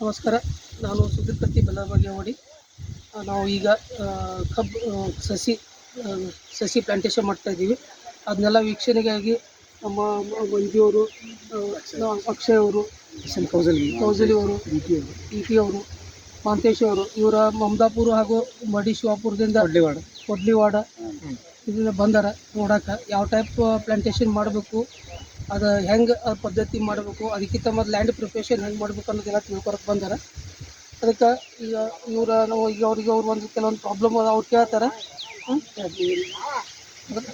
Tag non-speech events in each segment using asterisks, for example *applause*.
ನಮಸ್ಕಾರ. ನಾನು ಸುದ್ದಿಪತಿ ಆ, ನಾವು ಈಗ ಕಬ್ಬು ಸಸಿ ಸಸಿ ಪ್ಲಾಂಟೇಶನ್ ಮಾಡ್ತಾ ಇದ್ದೀವಿ. ಅದನ್ನೆಲ್ಲ ವೀಕ್ಷಣೆಗಾಗಿ ನಮ್ಮ ಮಂಜುವರು ಅಕ್ಷಯ್ ಅವರು ಕೌಸಲಿ ಕೌಸಲಿ ಅವರು ಇ ಟಿ ಅವರು ಮಾಂತೇಶ್ ಅವರು ಇವರ ಮಮದಾಪುರ ಹಾಗೂ ಮಡಿ ಶಿವಾಪುರದಿಂದ ಕೊಡ್ಲಿವಾಡ. ಕೊಡ್ಲಿವಾಡ. ಇದರಿಂದ ಬಂದಾರ ನೋಡೋಕೆ. ಯಾವ ಟೈಪ್ ಪ್ಲಾಂಟೇಶನ್ ಮಾಡಬೇಕು? ಅದು ಹೆಂಗೆ ಪದ್ಧತಿ ಮಾಡಬೇಕು ಅದಕ್ಕಿಂತ ಮೊದಲು ಲ್ಯಾಂಡ್ ಪ್ರಿಪ್ರೇಷನ್ ಹೆಂಗೆ ಮಾಡ್ಬೇಕು ಅನ್ನೋದೆಲ್ಲ ತಿಳ್ಕೊಳಕ್ಕೆ ಬಂದಾರ. ಅದಕ್ಕೆ ಈಗ ಇವರ ನಾವು ಈಗ ಅವ್ರಿಗೆ ಅವ್ರು ಒಂದು ಕೆಲವೊಂದು ಪ್ರಾಬ್ಲಮ್ ಅದ ಅವ್ರು ಕೇಳ್ತಾರೆ.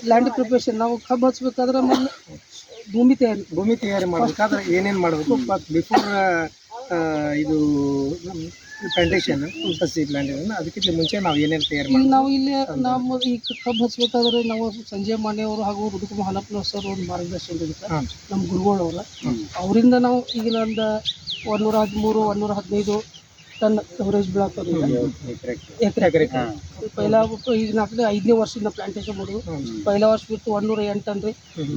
ಲ್ಯಾಂಡ್ ಪ್ರಿಪ್ರೇಷನ್ ನಾವು ಕಬ್ಬು ಹಚ್ಬೇಕಾದ್ರೆ ಮೊದಲು ಭೂಮಿ ತಯಾರಿ ಭೂಮಿ ತಯಾರಿ ಮಾಡ್ಬೇಕಾದ್ರೆ ಏನೇನು ಮಾಡಬೇಕು? ಬಿಫೋರ್ ಇದು ಪ್ಲಾಂಟೇಶನ್ ಸಸಿ ಪ್ಲಾಂಟೇಶನ್ ಅದಕ್ಕಿಂತ ಮುಂಚೆ ನಾವು ಏನೇನು ತಯಾರು ಈಗ ಮಾಡ್ತೀವಿ? ನಾವು ಇಲ್ಲಿ ನಮ್ಮ ಈ ಕಬ್ಬು ಹಚ್ಚಬೇಕಾದ್ರೆ ನಾವು ಸಂಜಯ್ ಮಾನೆಯವರು ಹಾಗೂ ರುದುಕುಮಾರ್ ಹನಪ್ಪ ಸರ್ ಒಂದು ಮಾರ್ಗದರ್ಶನ ಇರುತ್ತೆ ಹಾಂ. ನಮ್ಮ ಗುರುಗಳವ್ರ. ಅವರಿಂದ ನಾವು ಈಗಿನ ಒಂದು ಒಂದೂರ ಹದಿಮೂರು ಒಂದೂರ ಹದಿನೈದು ಟನ್ ಕವರೇಜ್ ಬೀಳತ್ತವ್ರಿಗೆ ಎಕರೆ ಎಕರೆ ಪೈಲ ಈಗ ನಾಲ್ಕನೇ ಐದನೇ ವರ್ಷದಿಂದ ಪ್ಲಾಂಟೇಶನ್ ಮಾಡೋದು ಪೈಲ ವರ್ಷ ಬಿಟ್ಟು ಒಂದೂರ ಎಂಟು ಟನ್ ರೀ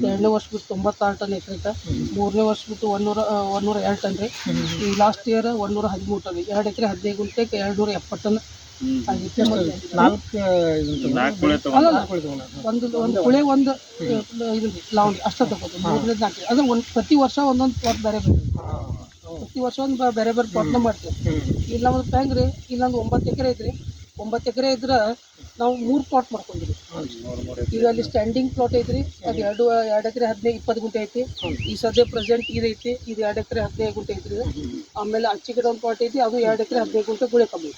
ಎರಡನೇ ವರ್ಷ ಬಿಟ್ಟು ತೊಂಬತ್ತಾರು ಟನ್ ಎಕರೆ ಮೂರನೇ ವರ್ಷ ಬಿಟ್ಟು ಒಂದೂರ ಒಂದೂರ ಎರಡು ಟನ್ ರೀ ಈ ಲಾಸ್ಟ್ ಇಯರ್ ಒಂದೂರ ಹದಿಮೂರು ಟನ್ ಎರಡು ಎಕರೆ ಹದಿನೈದು ಗುಂಟೆಗೆ ಎರಡು ನೂರ ಎಪ್ಪತ್ತು ಟನ್ ಒಂದು ಒಂದು ಕುಳೆ ಒಂದು ಇದು ಲಾವಣಿ. ಅಷ್ಟೇ ತಗೋದು ಮೂರನೇದು ನಾಲ್ಕು. ಅಂದ್ರೆ ಒಂದು ಪ್ರತಿ ವರ್ಷ ಒಂದೊಂದು ಬೇರೆ ಬೇರೆ. ಪ್ರತಿ ವರ್ಷ ಒಂದು ಬೇರೆ ಬೇರೆ ಪಾಟ್ನ ಮಾಡ್ತೀವಿ. ಇಲ್ಲ ಒಂದು ಹೆಂಗೆ ರೀ ಇಲ್ಲೊಂದು ಒಂಬತ್ತು ಎಕರೆ ಐತ್ರಿ. ಒಂಬತ್ತು ಎಕರೆ ಇದ್ರೆ ನಾವು ಮೂರು ಪ್ಲಾಟ್ ಮಾಡ್ಕೊಂಡಿವಿ. ಈಗ ಅಲ್ಲಿ ಸ್ಟ್ಯಾಂಡಿಂಗ್ ಪ್ಲಾಟ್ ಐತ್ರಿ. ಅದು ಎರಡು ಎರಡು ಎಕರೆ ಹದಿನೈದು, ಇಪ್ಪತ್ತು ಗುಂಟೆ ಐತಿ. ಈ ಸದ್ಯ ಪ್ರೆಸೆಂಟ್ ಇದೈತಿ ಇದು ಎರಡು ಎಕರೆ ಹದಿನೈದು ಗುಂಟೆ ಐತ್ರಿ ಆಮೇಲೆ ಅಚ್ಚಿ ಗಿಡ ಒಂದು ಪ್ಲಾಟ್ ಐತಿ. ಅದು ಎರಡು ಎಕರೆ ಹದಿನೈದು ಗುಂಟೆ ಗುಳೆ ಕಬ್ಬು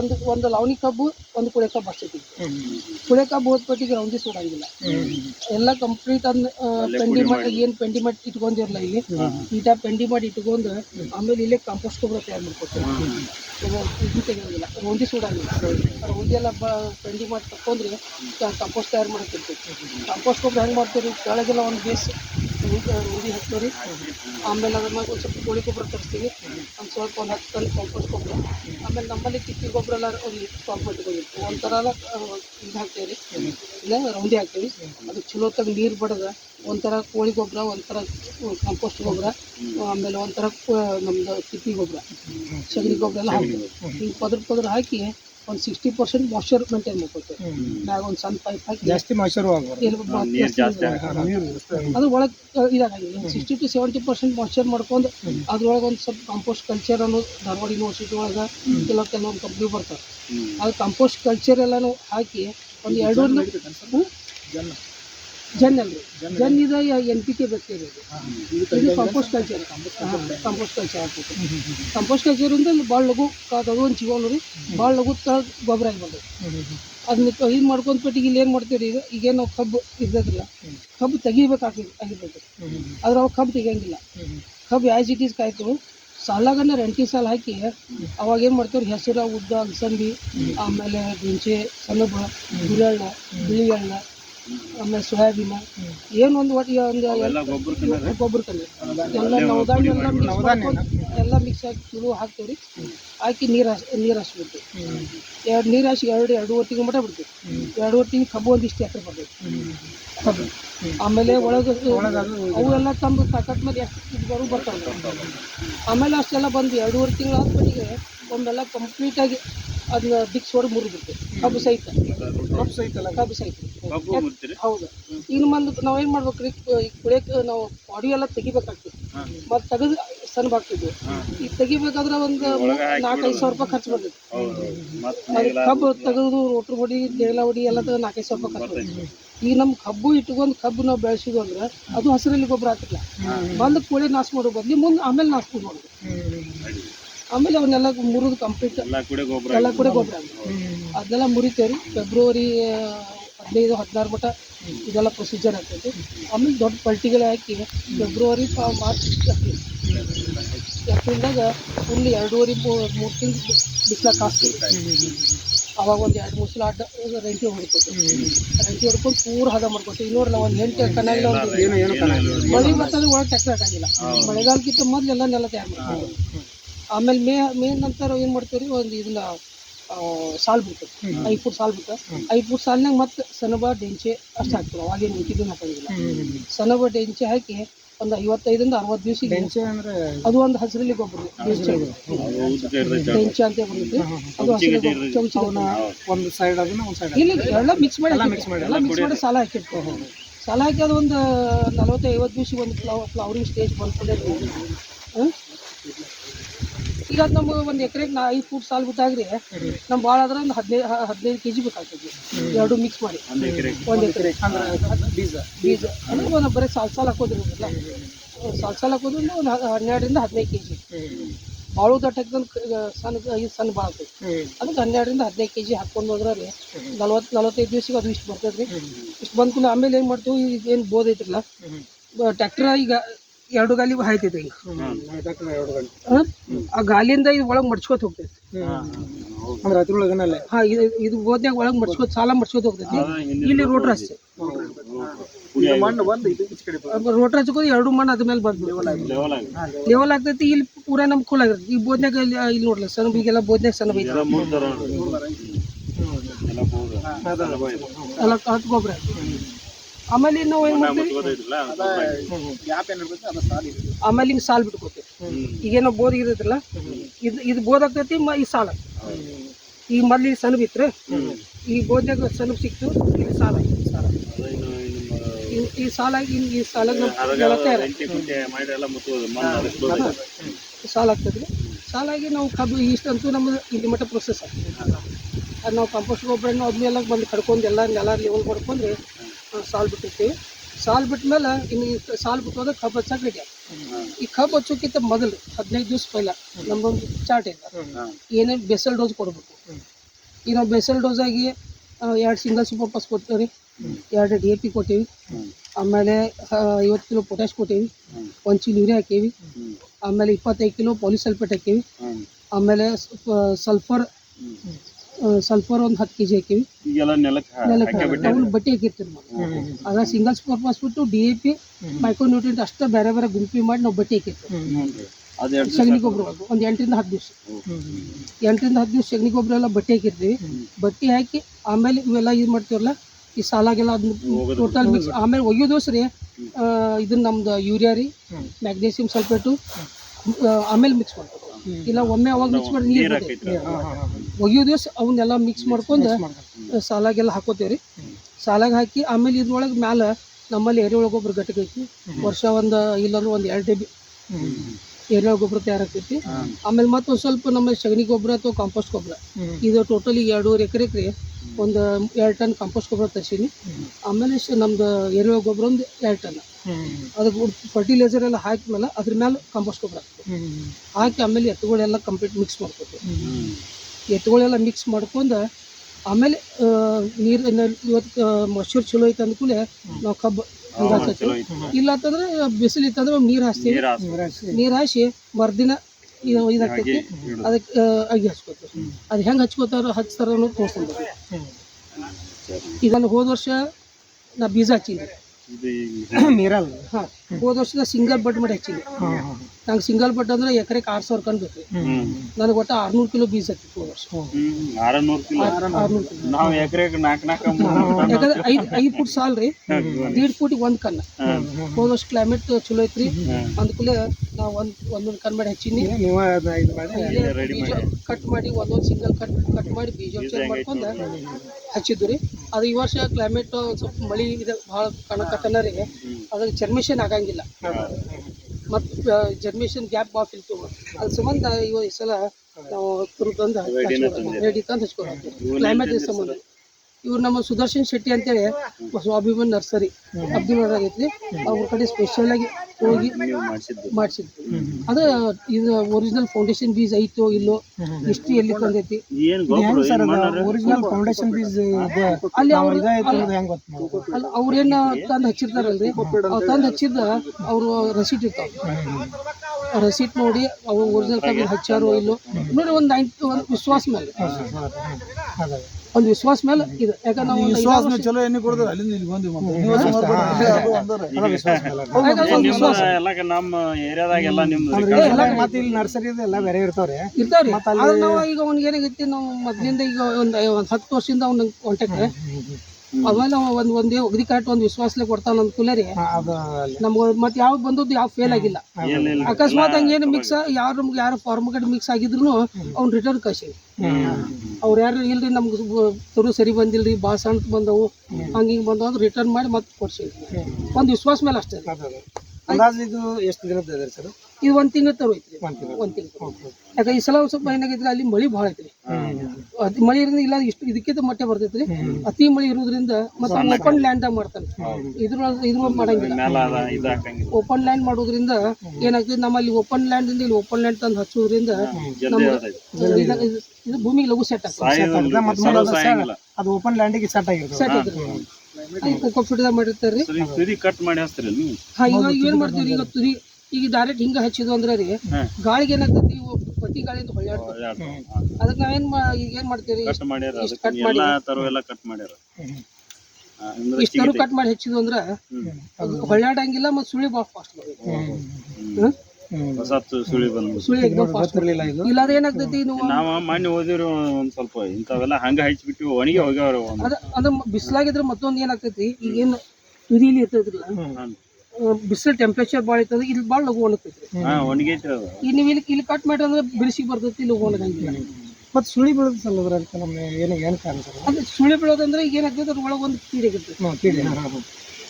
ಒಂದು ಒಂದು ಲವಣಿ ಕಬ್ಬು, ಒಂದು ಕುಳೆ ಕಬ್ಬು ಅಷ್ಟೈತಿ ಕುಳೆ ಕಬ್ಬು ಹೋದ್ಪಟ್ಟಿಗೆ ರೌಂದಿ ಸುಡಂಗಿಲ್ಲ ಎಲ್ಲ ಕಂಪ್ಲೀಟ್ ಅನ್ ಪೆಂಡಿ ಮಾಡಿ ಏನು ಪೆಂಡಿ ಮಾಡಿ ಇಟ್ಕೊಂಡಿರಲ್ಲ ಇಲ್ಲಿ. ಈಟ ಪೆಂಡಿ ಮಾಡಿ ಇಟ್ಕೊಂಡು ಆಮೇಲೆ ಇಲ್ಲೇ ಕಾಂಪೋಸ್ಟ್ ಗೊಬ್ಬರ ತಯಾರು ಮಾಡ್ಕೊತೀವಿ ಇದು ತೆಗಿಯೋದಿಲ್ಲ. ರೌಂದಿ ಸುಡಂಗಿಲ್ಲ ರೌಂದಿ ಎಲ್ಲ ಬ, ಪೆಂಡಿ ಮಾಡಿ ತಕೊಂಡ್ರೆ ಕಾಂಪೋಸ್ಟ್ ತಯಾರು ಮಾಡ್ತಿರ್ತೀವಿ ಕಾಂಪೋಸ್ಟ್ ಗೊಬ್ಬರ ಹೆಂಗೆ ಮಾಡ್ತೀವಿ ಕೆಳಗೆಲ್ಲ ಒಂದು ಬೇಸ್ ರೌಂದಿ ಹಾಕ್ತೀವಿ ಆಮೇಲೆ ಅದ್ರ ಮ್ಯಾಗ ಒಂದು ಸ್ವಲ್ಪ ಕೋಳಿ ಗೊಬ್ಬರ ತರಿಸ್ತೀವಿ. ಒಂದು ಸ್ವಲ್ಪ ಒಂದು ಹತ್ತು ಟನ್ ಕಾಂಪೋಸ್ಟ್ ಗೊಬ್ಬರ. ಆಮೇಲೆ ನಮ್ಮಲ್ಲಿ ತಿಕ್ಕಿ ಗೊಬ್ಬರ ಎಲ್ಲ ಒಂದು ಸ್ವಲ್ಪ ಇಟ್ಕೊಂಡಿರ್ತೀವಿ ಒಂಥರ ಇದು ಹಾಕ್ತೀವಿ ಇಲ್ಲ, ರೌಂಡಿ ಹಾಕ್ತೀವಿ ಅದು ಚಲೋ ನೀರು ಬಡದ. ಒಂಥರ ಕೋಳಿ ಗೊಬ್ಬರ, ಒಂಥರ ಕಾಂಪೋಸ್ಟ್ ಗೊಬ್ಬರ, ಆಮೇಲೆ ಒಂಥರ ನಮ್ಮದು ತಿಪ್ಪಿ ಗೊಬ್ಬರ, ಸಗಣಿ ಗೊಬ್ಬರ ಎಲ್ಲ ಹಾಕ್ತೀವಿ. ಹಿಂಗೆ ಪದ್ರ ಪದ್ರ ಹಾಕಿ ಒಂದು ಸಿಕ್ಸ್ಟಿ ಪರ್ಸೆಂಟ್ ಮಾಯ್ಚರ್ ಮೇಂಟೈನ್ ಮಾಡ್ಕೊತೀವಿ ಮ್ಯಾಗ ಒಂದು ಸಣ್ಣ ಪೈಪ್ ಹಾಕಿ ಜಾಸ್ತಿ ಮಾಯ್ಚರ್ ಅದು ಒಳಗೆ ಇದಾಗಿ sixty to seventy percent moisture ಮಾಡ್ಕೊಂಡು ಅದ್ರೊಳಗೆ ಒಂದು ಸ್ವಲ್ಪ ಕಾಂಪೋಸ್ಟ್ ಕಲ್ಚರ್ ಅನ್ನೋದು ಧಾರವಾಡ ಯೂನಿವರ್ಸಿಟಿ ಒಳಗೆ ಕೆಲವು ಕೆಲವೊಂದು ಕಂಪ್ನಿ ಬರ್ತಾರೆ ಅದು ಕಾಂಪೋಸ್ಟ್ ಕಲ್ಚರ್ ಎಲ್ಲನೂ ಹಾಕಿ ಒಂದು ಎರಡು ಜನ್ ಅಲ್ರಿ. ಜನ್ ಇದೆ ಎನ್ ಪಿ ಕೆ ಬರ್ತೀರಿ ಇದು ಕಾಂಪೋಸ್ಟ್ ಕಲ್ಚರ್ ಕಾಂಪೋಸ್ಟ್ ಕಲ್ಚರ್ ಹಾಕ್ಬೇಕು ಕಾಂಪೋಸ್ಟ್ ಕಲ್ಚರ್ ಅಂದ್ರೆ ಭಾಳ ಲಘು ಅದು ಒಂದು ಜೀವನ ನೋಡಿ ಭಾಳ ಲಘು ತ ಗೊಬ್ಬರ ಆಗಿ ಬಂದದ್ದು ಅದನ್ನ ಇದು ಮಾಡ್ಕೊಂಡ್ ಪಟ್ಟಿಗೆ ಇಲ್ಲಿ ಏನು ಮಾಡ್ತೀವಿ ಈಗ? ಈಗೇನು ನಾವು ಕಬ್ಬು ಇದ್ದದಿಲ್ಲ ಕಬ್ಬು ತೆಗಿಬೇಕಾಗಿ ಆಗಿರ್ತೈತಿ. ಆದ್ರೆ ಅವಾಗ ಕಬ್ಬು ತೆಗಿಯಂಗಿಲ್ಲ. ಕಬ್ಬು ಇಟ್ ಈಸ್ ಕಾಯ್ತು. ಸಾಲಾಗನ್ನ ರೆಂಟಿ ಸಾಲ ಹಾಕಿ ಅವಾಗ ಏನು ಮಾಡ್ತೀವಿ ಹೆಸರು ಉದ್ದ ಅಲಸಂದಿ ಆಮೇಲೆ ದಿಂಚೆ ಸಲಭ ಗುರೆಳ್ಳ ಬಿಳಿ ಎಳ್ಳ ಆಮೇಲೆ ಸೋಯಾಬೀನ. ಏನು ಒಂದು ಒಟ್ಟು ಒಂದು ಎಲ್ಲ ನವದಾಣಿ ಎಲ್ಲ ಮಿಕ್ಸ್ ಮಾಡ್ಕೊಂಡು ಎಲ್ಲ ಮಿಕ್ಸ್ ಹಾಕಿ ಚೂರು ಹಾಕ್ತೀವಿ ರೀ ಹಾಕಿ ನೀರು ಹಾಸ್ ನೀರು ಹಾಸ್ಬಿಡ್ತೀವಿ ಎರಡು ನೀರು ಹಾಸಿ ಎರಡು ಎರಡೂವರೆ ತಿಂಗಳು ಮಟ್ಟ ಬಿಡ್ತೀವಿ. ಎರಡೂವರೆ ತಿಂಗಳು ಕಬ್ಬು ಒಂದಿಷ್ಟು ಎಕರೆ ಬರ್ತೈತಿ ಕಬ್ಬು. ಆಮೇಲೆ ಒಳಗೆ ಅವೆಲ್ಲ ತಂದು ತಾಕತ್ ಮೇಲೆ ಎಷ್ಟು ಇದ್ದರು ಬರ್ತಾವೆ. ಆಮೇಲೆ ಅಷ್ಟೆಲ್ಲ ಬಂದು ಎರಡೂವರೆ ತಿಂಗಳು ಆದ್ಮೇಲೆ ಒಂದೆಲ್ಲ ಕಂಪ್ಲೀಟಾಗಿ ಅದನ್ನ ಬಿಕ್ಸ್ ಹೊಡೆದು ಮುರಿದ್ಬಿಡ್ತೇವೆ ಬಿಡ್ತೀವಿ. ಕಬ್ಬು ಸಹಿತ. ಕಬ್ಬು ಸಹಿತ ಕಬ್ಬು ಸಹಿತ. ಹೌದು. ಇನ್ನು ನಾವ್ ನಾವು ಏನು ಮಾಡ್ಬೇಕು? ರೀ ಕುಡಿಯಕ್ಕೆ ನಾವು ಬಾಡಿ ಎಲ್ಲ ತೆಗಿಬೇಕಾಗ್ತದೆ. ಮತ್ತೆ ತೆಗೆದು ಸಣ್ಣ ಬಾಗ್ತಿದ್ವಿ ಈಗ ತೆಗಿಬೇಕಾದ್ರೆ ಒಂದು ನಾಲ್ಕೈದು ಸಾವಿರ ರೂಪಾಯಿ ಖರ್ಚು ಬರ್ತೈತಿ ಅದು ಕಬ್ಬು ತೆಗೆದು ರೋಟ್ರು ಹೊಡಿ ದೇಲ ಹೊಡಿ ಎಲ್ಲ ತೆಗೆದು ನಾಲ್ಕೈದು ಸಾವಿರ ರೂಪಾಯಿ ಖರ್ಚು ಬರ್ತೈತಿ. ಈಗ ನಮ್ಮ ಕಬ್ಬು ಇಟ್ಕೊಂಡು ಕಬ್ಬು ನಾವು ಬೆಳೆಸಿದ್ವು ಅಂದ್ರೆ ಅದು ಹಸಿರಲ್ಲಿ ಗೊಬ್ಬರ ಹಾಕಿಲ್ಲ. ಬಂದು ಕೋಳಿ ನಾಶ ಮಾಡೋ ಬದ್ಲಿ ಮುಂದೆ ಆಮೇಲೆ ನಾಶ ಮಾಡೋದು. ಆಮೇಲೆ ಅವನ್ನೆಲ್ಲ ಮುರಿದು ಕಂಪ್ಲೀಟ್ ಎಲ್ಲ ಕೂಡ ಗೊಬ್ಬರ ಅದನ್ನೆಲ್ಲ ಮುರಿತೇವೆ ರೀ ಫೆಬ್ರವರಿ ಹದಿನೈದು ಹದಿನಾರು ಮಟ್ಟ ಇದೆಲ್ಲ ಪ್ರೊಸೀಜರ್ ಆಗ್ತೈತಿ ಆಮೇಲೆ ದೊಡ್ಡ ಪಲ್ಟಿಗಳು ಹಾಕಿ ಫೆಬ್ರವರಿ ಮಾರ್ಚ್ ಏಪ್ರಿಲ್ ಏಪ್ರಿಲ್ದಾಗ ಫುಲ್ ಎರಡೂವರೆ ಮೂರು ಮೂರು ತಿಂಗಳು ಬಿಸಿಲಾಗ ಕಾಸ್ತೀವಿ ಅವಾಗ ಒಂದು ಎರಡು ಮೂರು ಸಲ ಅಡ್ಡ ರೆಂಟಿ ಹೊಡ್ಕೊತೀವಿ ರೆಂಟಿ ಹೊಡ್ಕೊಂಡು ಪೂರ ಹದ ಮಾಡ್ಕೊತೀವಿ ಇನ್ನೂರಲ್ಲ ಒಂದು ಎಂಟು ಕನಾಗಿಲ್ಲ ಒಂದು ಮಳೆ ಬರ್ತದೆ ಒಳಗೆ ಟ್ಯಾಕ್ಟರ್ ಆಗಿಲ್ಲ ಮಳೆಗಾಲಕ್ಕಿಂತ ಮೊದಲು ಎಲ್ಲ ನೆಲ ತಯಾರು ಮಾಡ್ತೀವಿ. ಆಮೇಲೆ ಮೇ ಮೇ ನಂತರ ಏನು ಮಾಡ್ತೀವಿ ರೀ ಒಂದು ಇದನ್ನ ಸಾಲ್ ಬಿಟ್ಟು. ಐದು ಫುಟ್ ಸಾಲ್ ಬಿಟ್ಟು. ಐದು ಫುಟ್ ಸಾಲ್ನಾಗ ಮತ್ತೆ ಸೆಣಬ ಡೆಂಚೆ ಅಷ್ಟು ಹಾಕ್ತಾರೆ ಅವಾಗೇನು ಮಿಕ್ಕಿದ್ದು ಹಾಕಂಗಿಲ್ಲ ಸೆಣಬ ಡೆಂಚೆ ಹಾಕಿ ಒಂದು ಐವತ್ತೈದರಿಂದ ಅರವತ್ತು ದಿವಸ ಅದು ಒಂದು ಹಸಿರಲ್ಲಿ ಗೊಬ್ಬರ. ಡೆಂಚೆ ಅಂತ ಬರುತ್ತೆ ಅದು ಹಸಿರು ಒಂದು ಸೈಡ್ ಅದನ್ನ ಒಂದು ಸೈಡ್ ಇಲ್ಲ ಎಲ್ಲ ಮಿಕ್ಸ್ ಮಾಡಿ mix ಮಾಡಿ, ಎಲ್ಲ ಮಿಕ್ಸ್ ಮಾಡಿ ಸಾಲ ಹಾಕಿರ್ತೀವಿ. ಸಾಲ ಹಾಕಿ ಅದು ಒಂದು ನಲವತ್ತೈವತ್ತು ದಿವಸ ಒಂದು ಫ್ಲವರ್ ಫ್ಲವರಿಂಗ್ ಸ್ಟೇಜ್ ಬಂದ್ಕೊಂಡೆ ಈಗ ಅದು ನಮ್ಗೆ ಒಂದು ಎಕರೆಗೆ ನಾ ಐದು ಫೂಟ್ ಸಾಲ್ ಬಿಟ್ಟಾಗ್ರಿ ನಮ್ಗೆ ಭಾಳ ಆದ್ರೆ ಒಂದು ಹದಿನೈದು ಹದಿನೈದು ಕೆ ಜಿ ಬೇಕಾಗ್ತದೆ ಎರಡು ಮಿಕ್ಸ್ ಮಾಡಿ. ಒಂದು ಎಕರೆ. ಬೀಜ. ಬೀಜ. ಅಂದ್ರೆ ಒಂದು ಬರೀ ಸಾಲ್ ಸಾಲ ಹಾಕೋದ್ರಿ ಸಾಲ್ ಸಾಲ ಹಾಕೋದ್ರಿಂದ ಒಂದು ಹ- ಹನ್ನೆರಡರಿಂದ ಹದಿನೈದು ಕೆ ಜಿ ಭಾಳ ದಟ್ಟಕ್ಕೆ ಸಣ್ಣ ಐದು ಸಣ್ಣ ಭಾಳ ಆಗ್ತೈತಿ. ಅದಕ್ಕೆ ಹನ್ನೆರಡರಿಂದ ಹದಿನೈದು ಕೆ ಜಿ ಹಾಕ್ಕೊಂಡು ರೀ ನಲ್ವತ್ತು ನಲ್ವತ್ತೈದು ದಿವಸಕ್ಕೆ ಅದು ಇಷ್ಟು ಬರ್ತೈತೆ ರೀ ಇಷ್ಟು ಬಂದ್ಕೊಂಡು ಆಮೇಲೆ ಏನು ಮಾಡ್ತೀವಿ? ಈಗ ಏನು ಬೋದ್ ಐತ್ರಲ್ಲ. ಟ್ರ್ಯಾಕ್ಟರ್ ಈಗ ಎರಡು ಗಾಲಿ ಹಾಯ್ತೈತೆ ಈಗ. ಹಾಂ? ಆ ಗಾಲಿಯಿಂದ ಇದು ಒಳಗೆ ಮಡ್ಚ್ಕೊತ ಹೋಗ್ತೈತಿ. ಅಂದ್ರೆ ಅದ್ರೊಳಗನಲ್ಲೇ ಹಾಂ ಇದು ಇದು ಬೋದ್ನಾಗ ಒಳಗೆ ಮಡ್ಚ್ಕೊತ ಸಾಲ ಮಡ್ಚ್ಕೊತ ಹೋಗ್ತೈತಿ. ಇಲ್ಲಿ ರೋಟ್ರ್ ಅಷ್ಟೇ. ಮಣ್ಣು ಬಂದು ಇದು ಈಚೆ ಕಡೆ ರೋಟ್ರ್ ಹಚ್ಕೋದು ಎರಡು ಮಣ್ಣು ಅದ್ರ ಮೇಲೆ ಬಂದು ಲೆವೆಲ್ ಆಗ್ತೈತಿ ಇಲ್ಲಿ ಪೂರಾ ನಮ್ಗೆ ಕೂಲ್ ಆಗಿರ್ತೈತಿ. ಈ ಬೋದ್ನಾಗ ಇಲ್ಲಿ ಇಲ್ಲಿ ನೋಡ್ಲಿ ಸಣ್ಣ ಬೀಗೆಲ್ಲ ಬೋದ್ನಾಗ ಸಣ್ಣ ಬೈತಿ ಎಲ್ಲ ಹತ್ತು ಗೊಬ್ಬರ ಆಮೇಲೆ ನಾವು ಏನು ಮಾಡ್ತೀವಿ? ಗ್ಯಾಪ್ ಏನಿರ್ತೈತೆ ಅದು ಸಾಲಿ ಆಮೇಲೆ ಹಿಂಗೆ ಸಾಲ್ ಬಿಟ್ಕೋತೀವಿ ಈಗೇನೋ ಬೋದ್ ಇರತ್ತಲ್ಲ ಇದು ಇದು ಬೋದ್ ಆಗ್ತೈತಿ ಮ ಈ ಸಾಲ. ಈಗ ಮೊದ್ಲು ಈ ಸಣ್ಣ ಬಿತ್ರೆ ಈ ಬೋದ್ನಾಗ ಸಣ್ಣ ಸಿಕ್ತು ಇಲ್ಲಿ ಸಾಲ ಸಾಲ. ಈ- ಈ ಸಾಲ ಈ- ಈ ಸಾಲ ಸಾಲ ಸಾಲಾಗಿ ಸಾಲ ಆಗಿ ನಾವು ಕಬ್ಬು ಇಷ್ಟಂತೂ ನಮ್ಮ ಇಲ್ಲಿ ಮಟ್ಟ ಪ್ರೊಸೆಸ್ ಆಗ್ತದೆ ಅದು ನಾವು ಕಂಪೋಸ್ಟ್ ಗೊಬ್ಬರನ ಅದನ್ನೆಲ್ಲ ಬಂದು ಕಡ್ಕೊಂಡು ಎಲ್ಲ ನೆಲ ಲೆವೆಲ್ ಮಾಡ್ಕೊಂಡ್ರೆ ಸಾಲ್ ಬಿಟ್ಟಿರ್ತೀವಿ. ಸಾಲು ಬಿಟ್ಟ ಮೇಲೆ ಇನ್ನು ಈ ಸಾಲ್ ಬಿಟ್ಟು ಹೋದಾಗ ಕಬ್ಬು ಹಚ್ಚಕ್ಕೆ ಈ ಕಬ್ಬು ಹಚ್ಚೋಕ್ಕಿಂತ ಮೊದಲು ಹದಿನೈದು ದಿವಸ ಪೈಲ ನಮ್ಮದೊಂದು ಚಾರ್ಟ್ ಇದೆ. ಏನೇನು ಬೆಸಲ್ ಡೋಸ್ ಕೊಡಬೇಕು. ಈಗ ನಾವು ಬೆಸಲ್ ಡೋಸ್ ಆಗಿ ಎರಡು ಸಿಂಗಲ್ ಸೂಪರ್ ಪಾಸ್ ಕೊಡ್ತೀವಿ ರೀ ಎರಡು ಡಿ ಎ ಪಿ ಕೊಟ್ಟೀವಿ ಆಮೇಲೆ ಐವತ್ತು ಕಿಲೋ ಪೊಟ್ಯಾಶ್ ಕೊಟ್ಟೀವಿ ಒಂದು ಚೀಲ ಯೂರಿಯಾ ಹಾಕೀವಿ ಆಮೇಲೆ ಇಪ್ಪತ್ತೈದು ಕಿಲೋ ಪಾಲಿಸಲ್ಪೇಟ್ ಹಾಕೀವಿ ಆಮೇಲೆ ಸಲ್ಫರ್. ಸಲ್ಫರ್ ಒಂದು ಹತ್ತು ಕೆ ಜಿ ಹಾಕಿವಿ. ಈಗೆಲ್ಲ ನೆಲಕ್ಕೆ ಅವ್ನು ಬಟ್ಟೆ? ಹಾಕಿರ್ತೀವಿ ನಾವು. ಆಗ ಸಿಂಗಲ್ ಸೂಪರ್ ಫಾಸ್ ಬಿಟ್ಟು ಡಿ ಎ ಪಿ ಮೈಕ್ರೋನ್ಯೂಟ್ರಿಯಂಟ್ ಅಷ್ಟೇ ಬೇರೆ ಬೇರೆ ಗುಂಪಿ ಮಾಡಿ ನಾವು ಬಟ್ಟೆ ಹಾಕಿರ್ತೀವಿ. ಅದು ಸಗಣಿ ಗೊಬ್ಬರ ಒಂದು ಎಂಟರಿಂದ ಹತ್ತು ದಿವಸ. ಎಂಟರಿಂದ ಹತ್ತು ದಿವಸ ಸಗಣಿ ಗೊಬ್ಬರ ಎಲ್ಲ ಬಟ್ಟೆ ಹಾಕಿರ್ತೀವಿ. ಬಟ್ಟೆ ಹಾಕಿ ಆಮೇಲೆ ಇವೆಲ್ಲ ಇದು ಮಾಡ್ತೀವಲ್ಲ ಈ ಸಾಲಾಗೆಲ್ಲ ಅದನ್ನ ಟೋಟಲ್ ಮಿಕ್ಸ್ ಆಮೇಲೆ ಒಯ್ಯೋ ದಿವಸ ರೀ ಆ, ಇದನ್ನ ನಮ್ದು ಯೂರಿಯಾ ರೀ ಮ್ಯಾಗ್ನೀಸಿಯಮ್ ಸಲ್ಫೇಟು ಆಮೇಲೆ ಮಿಕ್ಸ್ ಮಾಡ್ತೀವಿ. ಇಲ್ಲ ಒಮ್ಮೆ ಅವಾಗ ಮಿಕ್ಸ್ ಮಾಡಿ ನೀರು ಒಗಿಯೋ ದಿವಸ ಅವನ್ನೆಲ್ಲ ಮಿಕ್ಸ್ ಮಾಡ್ಕೊಂಡು ಸಾಲಾಗೆಲ್ಲ ಹಾಕೋತೇವೆ ರೀ ಸಾಲಾಗ ಹಾಕಿ ಆಮೇಲೆ ಇದ್ರೊಳಗೆ ಮ್ಯಾಲೆ ನಮ್ಮಲ್ಲಿ ಎರೆಹುಳ ಗೊಬ್ಬರ ಘಟಕ ಐತಿ. ವರ್ಷ ಒಂದು ಇಲ್ಲಾಂದ್ರೆ ಒಂದು ಎರಡು ಡಬ್ಬಿ ಎರೆಹುಳ ಗೊಬ್ಬರ ತಯಾರಾಗ್ತೈತಿ. ಆಮೇಲೆ ಮತ್ತೆ ಸ್ವಲ್ಪ ನಮ್ಮ ಸಗಣಿ ಗೊಬ್ಬರ ಅಥವಾ ಕಾಂಪೋಸ್ಟ್ ಗೊಬ್ಬರ ಇದು ಟೋಟಲಿ ಎರಡೂವರೆ ಎಕರೆಗೆ ರೀ ಒಂದು ಎರಡು ಟನ್ ಕಾಂಪೋಸ್ಟ್ ಗೊಬ್ಬರ ತರಿಸೀನಿ. ಆಮೇಲೆ ಶ- ನಮ್ದು ಎರೆ ಗೊಬ್ಬರ ಒಂದು ಎರಡು ಟನ್. ಅದಕ್ಕೆ ಫರ್ಟಿಲೈಸರ್ ಎಲ್ಲ ಹಾಕಿದ್ಮೇಲೆ ಅದ್ರ ಮೇಲೆ ಕಾಂಪೋಸ್ಟ್ ಗೊಬ್ಬರ ಹಾಕ್ತೀವಿ ಹಾಕಿ ಆಮೇಲೆ ಎತ್ತುಗಳೆಲ್ಲ ಕಂಪ್ಲೀಟ್ ಮಿಕ್ಸ್ ಮಾಡ್ಕೊತೀವಿ ಎತ್ತುಗಳೆಲ್ಲ ಮಿಕ್ಸ್ ಮಾಡ್ಕೊಂಡು ಆಮೇಲೆ ನೀರು ಇವತ್ತು ಮೊಶ್ಚರ್ ಚಲೋ ಐತೆ ಅಂದ್ಕೂಲೆ ನಾವು ಕಬ್ಬು ಇಲ್ಲ ಅಂತಂದ್ರೆ ಬಿಸಿಲು ಇತ್ತಂದ್ರೆ ನೀರು ಹಾಸ್ತೀವಿ. ನೀರು ಹಾಸಿ ಮರ್ದಿನ ಇದು ಇದಾಗ್ತೈತಿ ಅದಕ್ಕೆ ಅಗಿ ಹಚ್ಕೋತೀವಿ ಅದು ಹೆಂಗೆ ಹಚ್ಕೋತಾರೋ ಹಚ್ತಾರ ಅನ್ನೋದು ತೋರಿಸ್ತಾರೆ ಈಗ ನಾನು ಹೋದ ವರ್ಷ ನಾ ಬೀಜ ಹಚ್ಚಿದ್ದೆ *coughs* ನೀರಲ್ಲ? ಹಾಂ ಹೋದ ವರ್ಷದ ಸಿಂಗಲ್ ಬಟ್ ಮಾಡಿ ಹಚ್ಚಿದ್ದೆ ನಂಗೆ ಸಿಂಗಲ್ ಬಟ್ ಅಂದ್ರೆ ಎಕರೆಗೆ ಆರು ಸಾವಿರ ಕಣ್ ಬೇಕು. ಹ್ಮ್. ನನಗೆ ಒಟ್ಟು ಆರ್ನೂರು ಕಿಲೋ ಬೀಜ ಹತ್ತಿತ್ತು ಹೋದ ವರ್ಷ. ಹ್ಮ್. ಆರನೂರು ಕಿಲೋ. ಆರ್ನೂರು ಕಿಲೋ. ನಾವು ಎಕರೆಗೆ ನಾಲ್ಕು ನಾಲ್ಕು ಮೂರು ಯಾಕಂದ್ರೆ ಐದು ಐದು ಫುಟ್ ಸಾಲ್ ರೀ ದೀಡ್ ಫುಟಿಗೆ ಒಂದು ಕನ್ನ. ಹೋದ ವರ್ಷ ಕ್ಲೈಮೇಟ್ ಚಲೋ ಐತ್ರಿ. ಅಂದ್ಕೂಲೆ ನಾವು ಒಂದು ಒಂದೊಂದು ಕಟ್ ಮಾಡಿ ಹಚ್ಚಿನಿ. ಬೀಜ ಕಟ್ ಮಾಡಿ ಒಂದೊಂದು ಸಿಂಗಲ್ ಕಟ್ ಕಟ್ ಮಾಡಿ ಬೀಜ ಮಾಡ್ಕೊಂಡು ಹಚ್ಚಿದ್ದು ರೀ. ಅದು ಈ ವರ್ಷ ಕ್ಲೈಮೇಟ್ ಸ್ವಲ್ಪ ಮಳಿ ಇದೆ ಭಾಳ ಕಾಣಕತ್ತನ ರೀ. ಅದಕ್ಕೆ ಜರ್ಮೇಷನ್ ಆಗಂಗಿಲ್ಲ. ಮತ್ತು ಜರ್ಮೇಷನ್ ಗ್ಯಾಪ್ ಭಾಳ ಫಿಲ್ತು ಅದ್ರ ಸಂಬಂಧ ಇವ ಈ ಸಲ ನಾವು ಕುರು ತಂದು ರೆಡಿ ತಂದು ಹಚ್ಕೊಳ್ತೀವಿ ಕ್ಲೈಮೇಟ್ ಸಂಬಂಧ. ಇವ್ರು ನಮ್ಮ ಸುದರ್ಶನ್ ಶೆಟ್ಟಿ ಅಂತೇಳಿ ಸ್ವಾಭಿಮಾನ್ ನರ್ಸರಿ ಅಬ್ದುಲ್ ಐತ್ರಿ. ಅವ್ರ ಕಡೆ ಸ್ಪೆಷಲ್ ಆಗಿ ಹೋಗಿ ಮಾಡ್ಸಿದ್ರು ಅದ ಮಾಡಿಸಿದ್ವಿ ಅದು ಇದು ಒರಿಜಿನಲ್ ಫೌಂಡೇಶನ್ ಬೀಜ ಐತೋ ಇಲ್ಲೋ ಹಿಸ್ಟ್ರಿ ಎಲ್ಲಿ ತಂದೈತಿ? ಒರಿಜಿನಲ್ ಫೌಂಡೇಶನ್ ಬೀಸ್ ಅಲ್ಲಿ ಅವ್ರು ಅವ್ರೇನ ತಂದು ಹಚ್ಚಿರ್ತಾರಲ್ರಿ. ಅವ್ರು ತಂದು ಹಚ್ಚಿದ್ದ ಅವರು ರಸೀಟ್ ಇರ್ತಾವ. ರಸೀಟ್ ನೋಡಿ ಅವ್ರು ಒರಿಜಿನಲ್ ಕಾಪಿ ಹಚ್ಚಾರೋ ಇಲ್ಲೋ. ನೋಡಿ ಒಂದು ನೈಂಟಿ ಒಂದು ವಿಶ್ವಾಸ ಮೇಲೆ. ಒಂದು ವಿಶ್ವಾಸ ಮೇಲೆ ಇದು. ಯಾಕಂದ್ರೆ ನಾವು ವಿಶ್ವಾಸ ಚಲೋ ಎಣ್ಣೆ ಕೊಡ್ತಾರೆ ಅಲ್ಲಿಂದ ಇಲ್ಲಿ ಬಂದ್ವಿ ಮತ್ತೆ. ನೀವು ಸುಮಾರು ಅದು. ವಿಶ್ವಾಸ ಎಲ್ಲ ನಮ್ಮ ಏರಿಯಾದಾಗೆಲ್ಲ ನಿಮ್ದು ಎಲ್ಲ ಮತ್ತೆ ಇಲ್ಲಿ ನರ್ಸರಿ ಎಲ್ಲ ಬೇರೆ ಇರ್ತಾವ್ರಿ. ಇರ್ತಾವ್ರಿ. ಆದ್ರೆ ನಾವು ಈಗ ಅವ್ನಿಗೆ ಏನಾಗೈತಿ ನಾವು ಮೊದ್ಲಿಂದ ಈಗ ಒಂದು ಒಂದು ಹತ್ತು ವರ್ಷದಿಂದ ಅವ್ನ ಕಾಂಟ್ಯಾಕ್ಟ್ ಅವೆಲ್ಲ ಒಂದ್ ಒಂದೇ ಒಗದಿ ಕರೆಕ್ಟ್ ಒಂದ್ ವಿಶ್ವಾಸಲೆ ಕೊಡ್ತಾನ ಅಂದ್ಕೂಲೆ ರೀ ನಮ್ಗ ಅದು ಅಲ್ಲಿ ನಮ್ಗೆ ಮತ್ತೆ ಯಾವ್ದು ಬಂದದ್ದು ಯಾವ ಫೇಲ್ ಆಗಿಲ್ಲ. ಅಕಸ್ಮಾತ್ ಹಂಗೇನು ಮಿಕ್ಸ್ ಯಾರು ನಮ್ಗ ಯಾರು ಫಾರ್ಮ್ ಕಡೆ ಮಿಕ್ಸ್ ಆಗಿದ್ರು ಅವ್ನ್ ರಿಟರ್ನ್ ಕಳ್ಸಿ ಅವ್ರ ಯಾರು ಇಲ್ರಿ ನಮ್ಗ ತರು ಸರಿ ಬಂದಿಲ್ರಿ ಬಾಸ ಸಣ್ಣ ಬಂದವು ಹಂಗ ಹಿಂಗ್ ಬಂದವು ಅಂದ್ರೆ ರಿಟರ್ನ್ ಮಾಡಿ ಮತ್ತೆ ಕೊಡ್ಸಿ ಒಂದ್ ವಿಶ್ವಾಸ ಮೇಲೆ ಅಷ್ಟೇ. ಅದು ಅದು. ಅಂದಾಜು ಇದು ಎಷ್ಟು ದಿನದ ಸರ್? ಇದು ಒಂದ್ ತಿಂಗಳ ತರ ಐತ್ರಿ. ಒಂದ್ ತಿಂಗಳ ಯಾಕಂದ್ರೆ ಈ ಸಲ ಒಂದ್ ಸ್ವಲ್ಪ ಏನಾಗೈತ್ರಿ ಅಲ್ಲಿ ಮಳಿ ಬಹಳ ಐತ್ರಿ. ಅತಿ ಮಳಿ ಇರೋದ್ರಿಂದ ಇಲ್ಲ ಇಷ್ಟು ಇದಕ್ಕಿಂತ ಮಟ್ಟ ಬರ್ತೈತ್ರಿ. ಅತಿ ಮಳಿ ಇರೋದ್ರಿಂದ ಮತ್ತೆ ಓಪನ್ ಲ್ಯಾಂಡ್ ಮಾಡ್ತಾನೆ ಇದ್ರ ಇದ್ರ ಮಾಡಂಗಿಲ್ಲ. ಮ್ಯಾಲ ಇದು ಹಾಕಂಗಿಲ್ಲ. ಓಪನ್ ಲ್ಯಾಂಡ್ ಮಾಡೋದ್ರಿಂದ ಏನಾಗ್ತದೆ ನಮ್ಮಲ್ಲಿ ಓಪನ್ ಲ್ಯಾಂಡ್ ಇಂದ ಇಲ್ಲಿ ಓಪನ್ ಲ್ಯಾಂಡ್ ತಂದು ಹಚ್ಚೋದ್ರಿಂದ ಇದು- ಭೂಮಿಗೆ ಲಘು ಸೆಟ್ ಆಗ್ತದೆ. ಅದು ಓಪನ್ ಲ್ಯಾಂಡಿಗೆ ಸೆಟ್ ಆಗಿರ್ತದೆ ಸೆಟ್ ಐತ್ರಿ ಈ ಕೊಕ್ಕೋ ಮಾಡಿರ್ತಾರ್ರಿ ಸರಿ ತುದಿ ಕಟ್ ಮಾಡಿ ಹಚ್ತೀರಿ ಹಾ ಈಗ ಏನ್ ಮಾಡ್ತೀವಿ ಈಗ ತುರಿ ಈಗ ಡೈರೆಕ್ಟ್ ಹಿಂಗ ಹಚ್ಚಿದ್ವು ಅಂದ್ರೆ ರೀ ಗಾಳಿಗೆ ಏನಾಗ್ತೈತಿ ಇವು ಪ್ರತಿ ಗಾಳಿಯಿಂದ ಹೊಳ್ಯಾಡ್ತ ಅದಕ್ಕೆ ನಾವೇನ್ ಮಾ- ಈಗ ಏನ್ ಮಾಡ್ತೀವಿ ಕಟ್ ಮಾಡ್ಯಾರ ಇಷ್ಟ್ ಅದಕ್ಕೆ ಎಲ್ಲಾ ತರ ಎಲ್ಲ ಕಟ್ ಮಾಡ್ಯಾರ. ಆ, ಅಂದ್ರೆ ಕಟ್ ಮಾಡಿ ಹಚ್ಚಿದ್ವು ಅಂದ್ರ ಅದು ಹೊಳ್ಯಾಡಂಗಿಲ್ಲ ಮತ್ತೆ ಸುಳಿ ಭಾಳ ಫಾಸ್ಟ್ ಹೊಸ ತು- ಸುಳಿ ಬಂದು ಸುಳಿ ಎಕ್ದಮ್ ಫಾಸ್ಟ್ ಗೊತ್ತಿರ್ಲಿಲ್ಲ ಇದು? ಇಲ್ಲಾದ್ರೆ ಏನಾಗ್ತೈತಿ ನೀವು? ನಾವ ಮೊನ್ನೆ ಓದಿವ್ರಿ ಒಂದ್ ಸ್ವಲ್ಪ ಇಂಥವೆಲ್ಲ ಹಂಗ ಹಚ್ಬಿಟ್ಟಿವಿ ಒಣಗಿ ಹೋಗ್ಯಾವ್ರಿ ಒಂದ್. ಅದ ಅದ ಬಿಸಿಲಾಗಿದ್ರೆ ಮತ್ತೊಂದು ಏನಾಗ್ತೈತಿ? ಈಗ ಏನು ತುದಿಲಿ ಇರ್ತೈತಿಲ್ಲ ಬಿಸಿಲು ಟೆಂಪ್ರೇಚರ್ ಭಾಳ ಇರ್ತದೆ ಇಲ್ಲಿ ಭಾಳ ಲಘು ಒಣಗ್ತೈತಿ. ಈಗ ನೀವು ಇಲ್ಲಿ ಇಲ್ಲಿ ಕಟ್ ಮಾಡಿದ್ರೆ ಅಂದ್ರೆ ಬಿಡಿಸಿಗೆ ಬರ್ತೈತಿ ಇಲ್ಲಿ ಒಣಗಂಗಿಲ್ಲ. ಮತ್ತೆ ಸುಳಿ ಬೀಳೋದು ಸಲ ನಮ್ಮ ಏನು ಏನು ಕಾರಣ ಸರ್ ಅದು ಸುಳಿ ಬೀಳೋದಂದ್ರೆ ಈಗ ಏನಾಗ್ತೈತೆ ಅದ್ರ ಒಳಗೆ ಒಂದು ಕೀಡೆ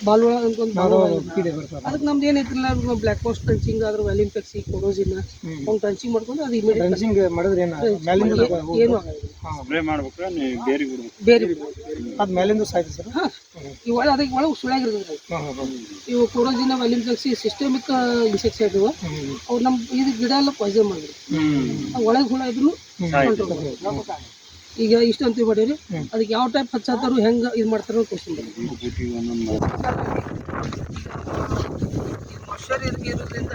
ಹ್ಞೂ ಕೀಡೆ ಹಾಂ ಹಾಂ ಬಾಲ್ ಒಳಗೆ ಅಂತ ಒಂದು ಬರ್ತದೆ ಅದಕ್ಕೆ ನಮ್ದು ಏನೈತಿಲ್ಲ ಬ್ಲ್ಯಾಕ್ ಪೋಸ್ಟ್ ಆದ್ರೆ ಅದ್ರ ವ್ಯಾಲಿಂಪೆಕ್ಸಿ ಕೊಡೋಸಿನ ಅವ್ನು ಟ್ರಂಚಿಂಗ್ ಮಾಡ್ಕೊಂಡು ಅದು ಇಮಿಡಿಯೇಟ್ ಡ್ರೆಂಚಿಂಗ್ ಮಾಡಿದ್ರೆ ಏನು? ಆಗಲ್ಲ ಏನು ಸ್ಪ್ರೇ ಮಾಡ್ಬೇಕ್ರ? ನೀವು ಬೇರೆ ಬಿಡ್ಬೇಕು ಬೇರೆ ಅದು ಮೇಲಿಂದ ಸಾಯ್ತು ಸರ್? ಇವಾಗ ಅದಕ್ಕೆ ಒಳಗೆ ಹಾ ಇವು ಕೊಡೋಸಿನ ವ್ಯಾಲಿಂಪೆಕ್ಸಿ ಸಿಸ್ಟಮಿಕ್ ಇನ್ಸೆಕ್ಸೈಡ್ ಇವು ಅವ್ರು ನಮ್ಮ ಇದು ಗಿಡ ಎಲ್ಲ ಪಾಯ್ಸನ್ ಮಾಡಿದ್ರು. ಒಳಗೆ ಹುಳ ಇದ್ರು ಈಗ ಇಷ್ಟು ಅಂತೀವಿ ಬಡೀರಿ ಅದಕ್ಕೆ ಯಾವ ಟೈಪ್ ಹಚ್ಚಾತಾರು ಹೆಂಗೆ ಇದು ಮಾಡ್ತಾರೋ ಕ್ವಶನ್ ಮೊಷರ್ ಇರೋದ್ರಿಂದ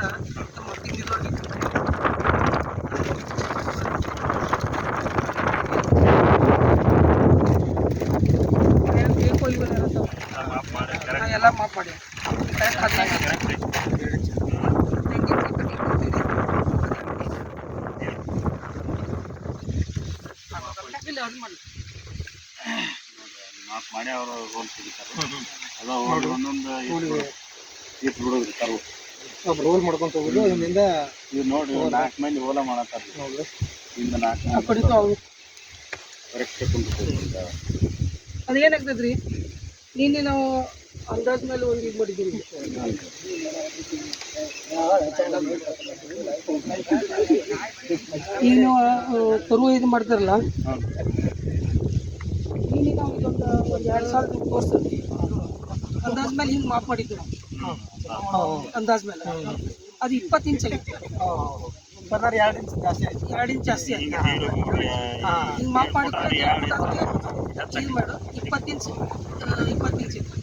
ಎಲ್ಲ ಮಾಪ್ ಮಾಡಿ ಕರೆಕ್ಟ್ ಹದಿನೈದು ಇಲ್ಲ ಅದು ಮಾಡಿ ನಾಲ್ಕು ಮಾಡಿ ಅವರು ರೋಲ್ ಸಿಗುತ್ತಾರೆ ಅದ ಅವ್ರು ಒಂದೊಂದು ಇಟ್ಟು ಬಿಡೋದು ಕರು ರೋಲ್ ಮಾಡ್ಕೊಂತ ಹೋಗೋದು. ಅದರಿಂದ ಇದು ನೋಡಿ ನಾಲ್ಕು ಮಂದಿ ಓಲ ಮಾಡತ್ತಾರ ಇಂದ ನಾಲ್ಕು ಕಡಿತ ಕಡೆ ಅವು ಕರೆಕ್ಟ್ ಕುಂತ್ಕೊಂಡು ಅದೇನಾಗ್ತದ್ರಿ? ನಿನ್ನೆ ನಾವು ಅಂದಾಜ್ ಮೇಲೆ ಒಂದು ಇದು ಮಾಡಿದ್ದೀವಿ ಈಗ ನೀವು ಕರು ಇದು ಮಾಡ್ತಾರಲ್ಲ? ಒಂದು ಎರಡು ಸಾವಿರ ತೋರಿಸ್ತೀವಿ ಅಂದಾಜ್ ಮೇಲೆ ಹಿಂಗೆ ಮಾಪ್ ಮಾಡಿದ್ವಿ ನಾವು. ಅಂದಾಜ್ ಮೇಲೆ ಅದು ಇಪ್ಪತ್ತು ಇಂಚ್ ಆಗಿತ್ತು ಎರಡು ಇಂಚ್ ಜಾಸ್ತಿ ಆಯ್ತು. ಎರಡು ಇಂಚ್ ಜಾಸ್ತಿ ಆಯ್ತು. ಹಿಂಗೆ ಮಾಪ್ ಮಾಡಿದ್ರೆ ಇಪ್ಪತ್ತು ಇಂಚ್. ಇಪ್ಪತ್ತು ಇಂಚ್ ಇತ್ತು.